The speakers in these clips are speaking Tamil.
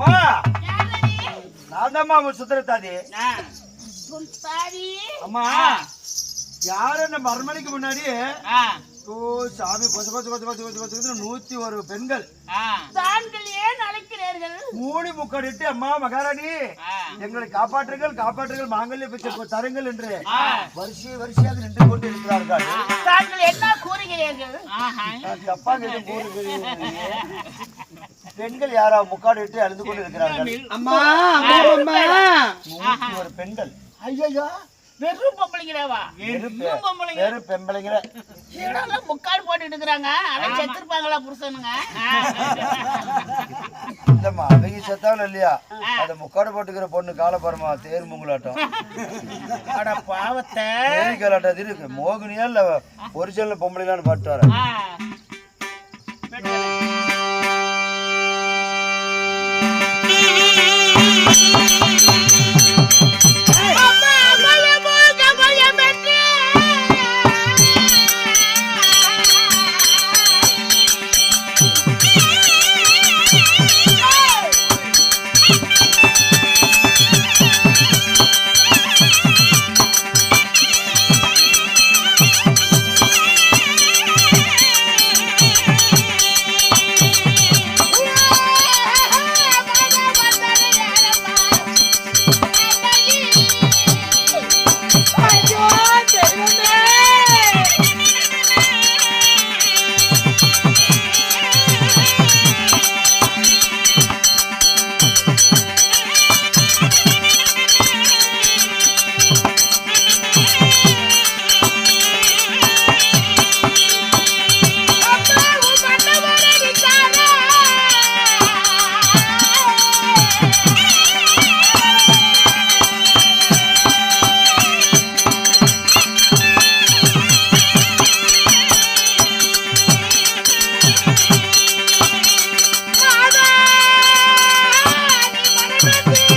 அம்மா நான் தான்மா அவன் சுந்தரத்தாதி. சுந்தாரி அம்மா யாரும் நம்ம அரண்மனைக்கு முன்னாடி? ஓ சாமி கொசு கொசு நூத்தி ஒரு பெண்கள். தான்கள் ஏன் அழைக்கிறீர்கள் மூணி முக்கடிட்டு அம்மா மகாராணி எங்களை காப்பாற்றுங்கள் காப்பாற்றுங்கள் மாங்கல்ய பிச்சை தருங்கள் என்று வரிசை வரிசையாக நின்று கொண்டு இருக்கிறார்கள் தாங்கள் என்ன கூறுகிறீர்கள்? எதுவும் கூறுகிறேன். பெண்கள் யாரா முக்காடு விட்டு அழுது கொண்டு இருக்கிறார்கள்? அம்மா அம்மா நூத்தி ஒரு பெண்கள். ஐயோ வெறும் பொம்பளைங்கிறவா வெறும் பொம்பளைங்க. வெறும் பெம்பளைங்கிற இடம்ல முக்காடு போட்டுட்டு புருஷனுங்க? இல்லம்மா அவங்க செத்தாலும் இல்லையா? அந்த முக்காடு போட்டுக்கிற பொண்ணு காலப்பரமா தேர் முங்கலாட்டம். அட பாவத்தை. தேரி காலாட்டம் இருக்கு. மோகினியா இல்ல ஒரிஜினல் பொம்பளைலான்னு பாட்டு வரேன் நீ மனநம்பி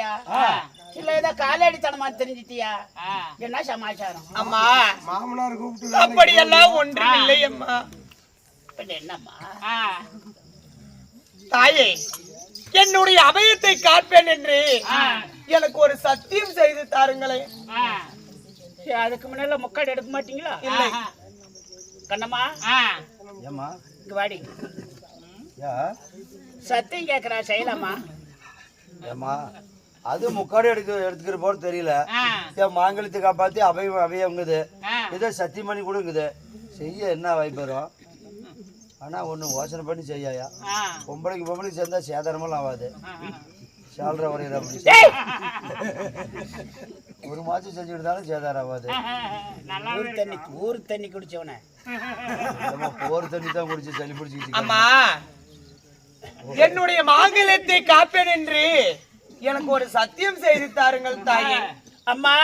சண்டையா இல்ல ஏதோ காலடித்தனமா தெரிஞ்சிட்டியா? என்ன சமாச்சாரம்? அம்மா. மாமனார் கூப்பிட்டு அப்படியெல்லாம் ஒன்றும் இல்லை அம்மா என்னம்மா? தாயே என்னுடைய அபயத்தை காப்பேன் என்று எனக்கு ஒரு சத்தியம் செய்து தாருங்களேன் சரி, அதுக்கு முன்னால முக்காடு எடுக்க மாட்டீங்களா? இல்லை. கண்ணம்மா. ஏம்மா? இங்க வாடி. யா? சத்தியம் கேக்குறா செய்யலாமா? ஏம்மா? அது முக்காடு எடுக்க எடுத்துக்கிற போல தெரியல. என் மாங்கலத்தை காப்பாத்தி அபயம் அபயங்குது ஏதோ சத்தியமணி கொடுங்குது. செய்ய என்ன வாய்ப்பு வரும்? ஆனா ஒண்ணு யோசனை பண்ணி செய்யாயா? பொம்பளைக்கு பொம்பளைக்கு சேர்ந்தா சேதாரமெல்லாம் ஆகாது சால்ற வரையிற அப்படி ஒரு மாசம் செஞ்சுக்கிட்டாலும் சேதாரம் ஆகாது ஊர் தண்ணி ஊர் தண்ணி குடிச்சவன. நம்ம போர் தண்ணி தான் குடிச்சு சளி பிடிச்சிக்கிச்சு அம்மா என்னுடைய மாங்கல்யத்தை காப்பேன் என்று எனக்கு ஒரு சத்தியம் செய்து தாருங்கள் தாயே. அம்மா.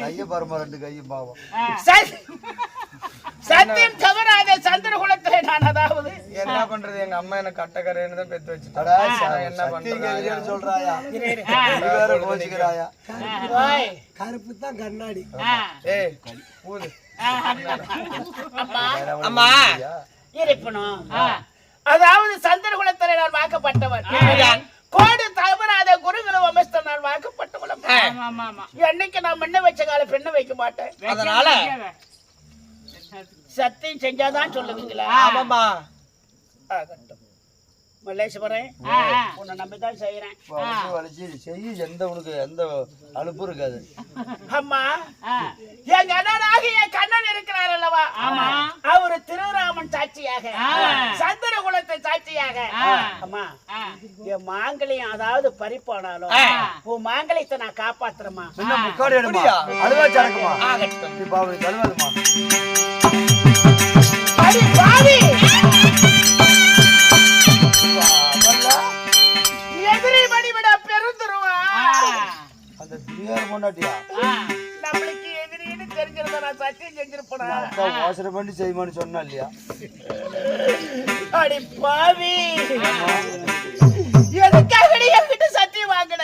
கைய பாருமா ரெண்டு கையும் பாவம். சத்- சத்தியம் தவறாத சந்திர குலத்துல நான் அதாவது என்ன பண்றது? எங்க அம்மா என்ன கட்டக்கரைன்னு தான் பெத்து வச்சுட்டா அடா, நான் என்ன சத்தியம் பண்றது? சொல்றாயா? வேற கோச்சுக்கிறாயா? ஓய். கருப்பு தான் கண்ணாடி. ஏய் அம்மா. அம்மா. இருப்பணும் அதாவது சந்திரகுலத்தில் நான் வாக்கப்பட்டவன். கோடு தவறாத குருகுல வம்சத்தில் நான் வாக்கப்பட்டவன் என்னைக்கு நான் முன்ன வச்ச கால பெண்ணை வைக்க மாட்டேன். அதனால சத்தியம் செஞ்சாதான் சொல்லுவீங்களா? ஆமாம்மா. ஆகட்டும் மல்லேஸ்வரன் உன்னை நம்பிதான் செய்யறேன் செய்ய எந்த உனக்கு எந்த அலுப்பும் இருக்காது. அம்மா எங்க அண்ணனாக என் கண்ணன் இருக்கிறார் அல்லவா? அவரு திருராமன் சாட்சியாக சந்திர குலத்தை சாட்சியாக. அம்மா என் மாங்கலியம் அதாவது பறிப்பானாலும் உன் மாங்கலியத்தை நான் காப்பாத்துறேம்மா. என்ன முக்காடு எடுமா? அழுவா சரக்குமா? ஆகட்டும். இப்ப அவனுக்கு கழுவாதுமா அடி பாவி எதிரி மணிவிட பெருந்துருவா. அந்த பிரியார் பொண்டாட்டியா? நம்மளுக்கு எதிரின்னு தெரிஞ்சிருந்தா நான் சத்தியம் செஞ்சிருப்பேனா? யோசனை பண்ணி செய்வான்னு சொன்னா இல்லையா? அடி பாவி. எதுக்காக நீ என்கிட்ட சத்தியம் வாங்கின.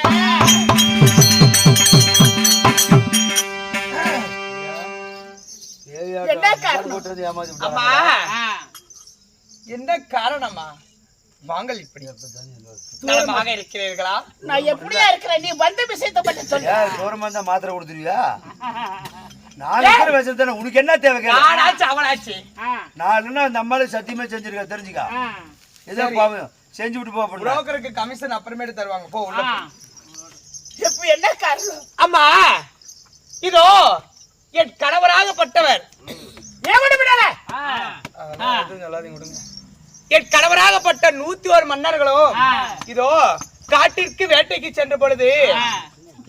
என்ன காரணம்? அம்மா விட்டாங்க. என்ன காரணமா வாங்கள் இப்படி. நலமாக இருக்கிறீர்களா? நான் எப்படியா இருக்கிறேன்? நீ வந்த விஷயத்தை மட்டும் சொல்லு. தூரமா இருந்தா மாத்திரை கொடுத்துருவியா? நாலு பேர் வச்சது தானே உனக்கு என்ன தேவை. நானாச்சு அவனாச்சு. நான் இல்லைன்னா அந்த அம்மாளுக்கு சத்தியமா செஞ்சிருக்க தெரிஞ்சுக்கா? ஏதோ பாவம். செஞ்சு விட்டு போ அப்படின்னா. புரோக்கருக்கு கமிஷன் அப்புறமேட்டு தருவாங்க. போ உள்ள. இப்ப என்ன காரணம்? அம்மா இதோ என் கணவராகப்பட்டவர். விடல எதுவும் சொல்லாதீங்க, விடுங்க. என் கணவராகப்பட்ட நூத்தி ஒரு மன்னர்களும் இதோ காட்டிற்கு வேட்டைக்கு சென்ற பொழுது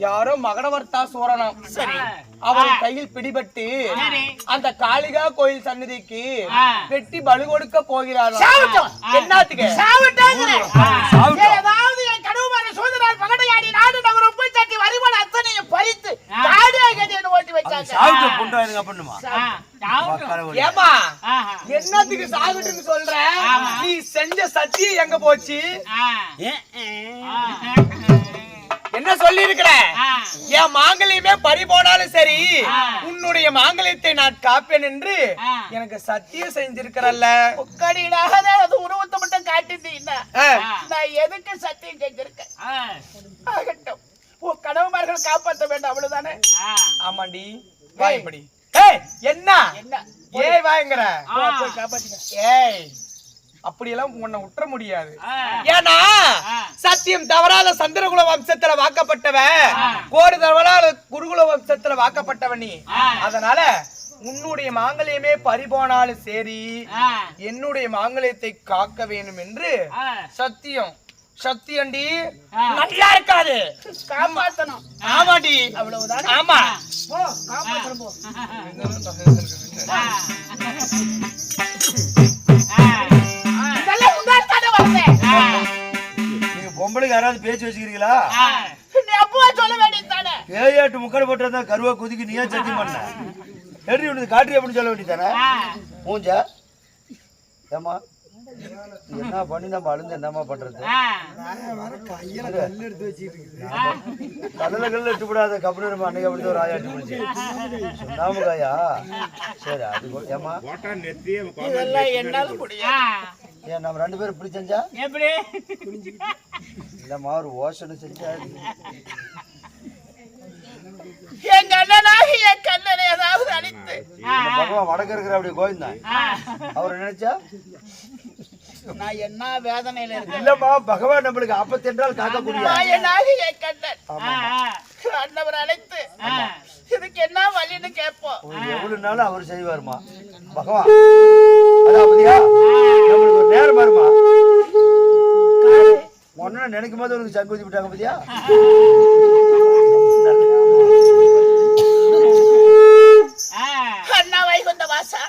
யாரோ மகடவர்த்தா சூரணம் சரி. அவன் கையில் பிடிபட்டு அந்த காளிகா கோயில் சன்னதிக்கு வெட்டி பலு கொடுக்க போகிறாரோ சாவட்டும். என்னத்துக்கு. ஏதாவது என் கனவுமான சோதனால் பகடையாடி நாடு நகரம் வரிமன் அத்தனையும் பறித்து காடியா கட்டின்னு ஓட்டி வச்சாங்க. ஏமா என்னத்துக்கு சாகுட்டுன்னு சொல்ற? நீ செஞ்ச சத்தியம் எங்க போச்சு? என்ன சொல்லி இருக்கிற என் மாங்கல்யமே பறி போனாலும் சரி உன்னுடைய மாங்கல்யத்தை நான் காப்பேன் என்று எனக்கு சத்தியம் செஞ்சிருக்கிறல்ல முக்கடியிலாக அது உருவத்தை மட்டும் காட்டிட்டீங்கன்னா. நான் எதுக்கு சத்தியம் செஞ்சிருக்கேன்? ஆகட்டும். உன் கனவுமார்கள் காப்பாற்ற வேண்டும் அவ்வளவுதானே? ஆமாண்டி வாய்ப்படி என்ன? என்ன? ஏய் வாங்குற போ, போய் காப்பாத்துங்க ஏய். அப்படியெல்லாம் உன்னை விட்டுற முடியாது. ஏன்னா சத்தியம் தவறாத சந்திரகுல வம்சத்துல வாக்கப்பட்டவன் கோடு தவறாத குருகுல வம்சத்துல வாக்கப்பட்டவன் நீ. அதனால உன்னுடைய மாங்கல்யமே பறிபோனாலும் சரி என்னுடைய மாங்கல்யத்தை காக்க வேண்டும் என்று சத்தியம். சத்தியண்டி நல்லா இருக்காது. காப்பாத்தணும். ஆமாடி. அவ்வளவுதானே? ஆமா. போ காப்பாத்தணும் போ. பொம்பளைக்கு யாராவது பேச்சு வச்சுக்கிறீங்களா? நீ அப்பவே சொல்ல வேண்டியது தானே? ஏயாட்டு முக்கடை போட்டா கருவா குதிக்கு நீ ஏன் சத்தியம் பண்ண எப்படி உனக்கு காட்டு அப்படின்னு சொல்ல வேண்டியதானே மூஞ்ச. ஏமா என்ன பண்ணி நம்ம அழுந்து என்னம்மா பண்றது? கடல கல்ல எட்டு விடாத கபடி நம்ம அன்னைக்கு அப்படி ஒரு ஆயாட்டு முடிச்சு சொன்னாம காயா சரி அது இதெல்லாம் என்னால முடியும் ஏன் நம்ம ரெண்டு பேரும் இப்படி செஞ்சா? எப்படி? இல்லம்மா ஒரு ஓசனை செஞ்சா எங்க அண்ணனாக என் கண்ணனை ஏதாவது அழித்து. பகவான் வடக்கு இருக்கிற அப்படி கோவிந்தான் அவர் நினைச்சா? நான் என்ன வேதனையில இருக்கேன்? இல்லம்மா பகவான் நம்மளுக்கு ஆபத்தென்றால் காக்கக்கூடிய நாயனாக என் கண்ணன். அண்ணவர் அழைத்து. இதுக்கு என்ன வழின்னு கேட்போம். எவ்வளவு நாளும் அவர் செய்வாருமா? பகவான். அதான் அப்படியா நேரம் வருமா ஒன்னு நினைக்கும் போது உனக்கு சங்குதி விட்டாங்க பாத்தியா? அண்ணா வைகுந்த வாசா.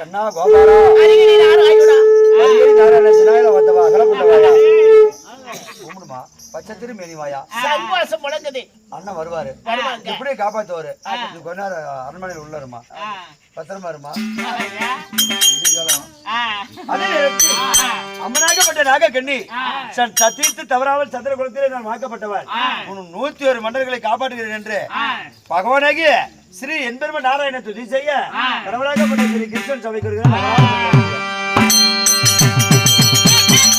கண்ணா கோபாலா. அருகிரி நாராயணா அரியடி நாராயண சினாயில வந்தவா அகலப்பட்டவாயா கும்பிடுமா. பச்சை திருமேனி வாயா சங்குவாசம் முழங்குது. அண்ணன் வருவாரு. எப்படி காப்பாத்துவாரு? கொஞ்ச நேரம் அரண்மனையில் உள்ள இருமா. பத்திரமா இருமா. அதே அம்மனாகப்பட்ட நாகக்கண்ணி. சன் சத்தியத்து தவறாமல் சந்திர குலத்திலே நான் வாக்கப்பட்டவன் உன் நூத்தி ஒரு மன்னர்களை காப்பாற்றுகிறேன் என்று. பகவானாகிய ஸ்ரீ என்பெரும நாராயண துதி செய்ய கடவுளாகப்பட்ட ஸ்ரீ கிருஷ்ணன் சபைக்கு வருகிறேன்